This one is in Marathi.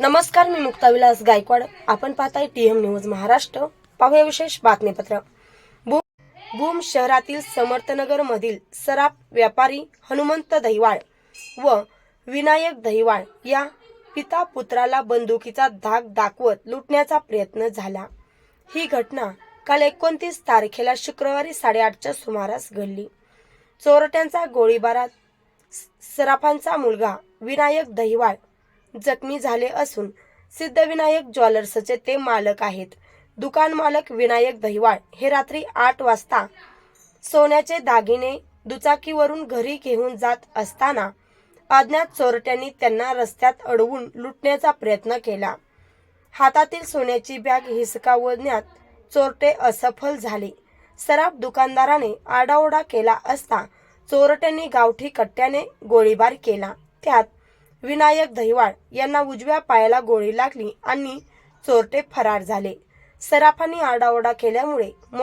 नमस्कार मी मुक्ता विलास गायकवाड. आपण पाहताय टीएम न्यूज महाराष्ट्र. पाहूया विशेष बातमीपत्र. भूम शहरातील समर्थनगर मधील सराफ व्यापारी हनुमंत दहिवाळ व विनायक दहिवाळ या पिता पुत्राला बंदुकीचा धाक दाखवत लुटण्याचा प्रयत्न झाला. ही घटना काल एकोणतीस तारखेला शुक्रवारी साडेआठच्या सुमारास घडली. चोरट्यांचा गोळीबारात स- सराफांचा मुलगा विनायक दहिवाळ जखमी झाले असून सिद्धविनायक ज्वेलर्सचे ते मालक आहेत. दुकान मालक विनायक दहिवाळ हे रात्री आठ वाजता सोन्याचे दागिने दुचाकीवरून घरी घेऊन जात असताना अज्ञात चोरट्यांनी त्यांना रस्त्यात अडवून लुटण्याचा प्रयत्न केला. हातातील सोन्याची बॅग हिसकावण्यात चोरटे असफल झाले. सराफ दुकानदाराने आडाओडा केला असता चोरट्यांनी गावठी कट्ट्याने गोळीबार केला. त्यात विनायक दहिवाळ यांना उजव्या पायाला गोळी लागली आणि चोरटे फरार झाले. सराफांनी आरडाओरडा केल्यामुळे मो-